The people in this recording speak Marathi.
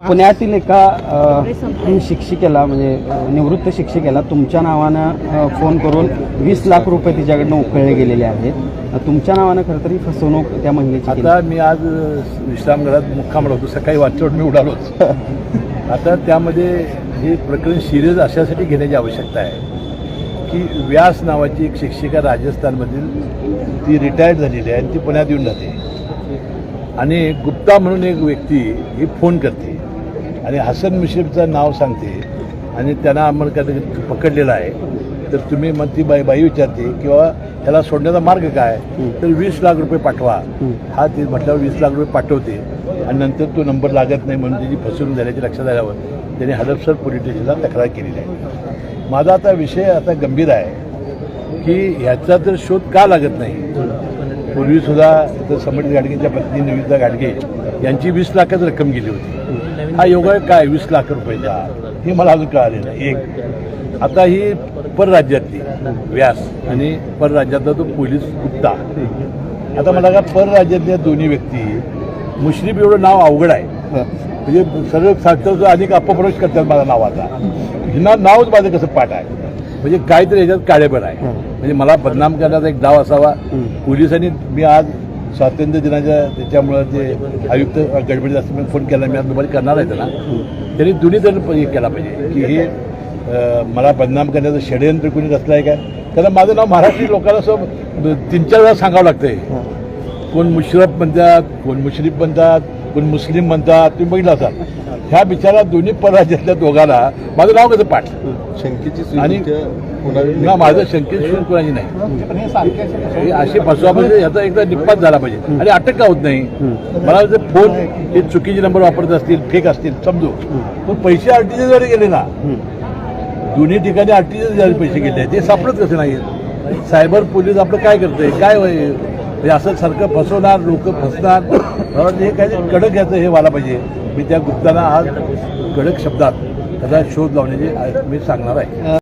पुण्यातील एका शिक्षिकेला म्हणजे निवृत्त शिक्षिकेला तुमच्या नावानं फोन करून वीस लाख रुपये तिच्याकडनं उकळले गेलेले आहेत. तुमच्या नावानं खरं तरी फसवणूक त्या महिलेची. आता मी आज अ, विश्रामगृहात मुक्काम होतो. सकाळी वाचवड मी उडालोच आता त्यामध्ये हे प्रकरण सिरियस अशासाठी घेण्याची आवश्यकता आहे की व्यास नावाची एक शिक्षिका राजस्थानमधील ती रिटायर्ड झालेली आहे आणि ती पुण्यात येऊन जाते. आणि गुप्ता म्हणून एक व्यक्ती ही फोन करते. आणि हसन मुश्रीफचं नाव सांगते आणि त्यांना आम्हाला काय पकडलेलं आहे. तर तुम्ही मग ती बाई बाई विचारते किंवा त्याला सोडण्याचा मार्ग काय? तर वीस लाख रुपये पाठवा. हा ते म्हटल्यावर वीस लाख रुपये पाठवते. आणि नंतर तो नंबर लागत नाही म्हणून त्याची फसवणूक झाल्याची लक्षात आल्यावर त्याने हडपसर पोलीस स्टेशनला तक्रार केलेली आहे. माझा आता विषय आता गंभीर आहे की ह्याचा तर शोध का लागत नाही? पूर्वीसुद्धा तर समर्थ गाडगेंच्या पत्नी निविता गाडगे यांची वीस लाखच रक्कम गेली होती. हा योगा काय वीस लाख रुपयाचा हे मला अजून कळालेलं नाही. एक. आता ही परराज्यातली व्यास आणि परराज्यातला तो पोलीस गुप्ता आता मला का परराज्यातल्या दोन्ही व्यक्ती मुश्रीफ एवढं नाव अवघड आहे. म्हणजे सर्व साक्षर अनेक अपप्रवेश करतात माझ्या नावाचा. हिना नावच माझं कसं पाठ आहे? म्हणजे काहीतरी ह्याच्यात काळेबड आहे. म्हणजे मला बदनाम करण्याचा एक डाव असावा. पोलिसांनी मी आज स्वातंत्र्य दिनाच्या त्याच्यामुळं ते आयुक्त गडबडीत असं फोन केला मी आज दुपारी करणार आहे त्याला. त्यांनी दोन्ही जण हे केला पाहिजे की हे मला बदनाम करण्याचं षडयंत्र कोणी रचलं आहे काय कारण माझं नाव महाराष्ट्रीय लोकांना असं तीन चार वेळा सांगावं लागतंय. कोण मुशरफ म्हणतात कोण मुश्रीफ म्हणतात कोण मुस्लिम म्हणतात तुम्ही बघितलं असाल. ह्या बिचारा दोन्ही परराज्यातल्या दोघांना माझं नाव कसं पाठ? शंकेची आणि ना माझं शंकेत शिवून कोणाची नाही. हे. अशी फसवा म्हणजे याचा एकदा निपात झाला पाहिजे. आणि अटक का होत नाही? मला जर फोन हे चुकीचे नंबर वापरत असतील फेक असतील समजू. पण पैसे आरटीचे जरी गेले ना दोन्ही ठिकाणी आरटीचे जरी पैसे गेले ते सापडत कसे नाही सायबर पोलीस आपलं काय करतंय? काय म्हणजे असं सारखं फसवणार लोक फसणार. मला वाटतं हे काय कडक याचं हे व्हायला पाहिजे. मी त्या गुप्ताना आज कडक शब्दात त्याचा शोध लावण्याचे मी सांगणार आहे.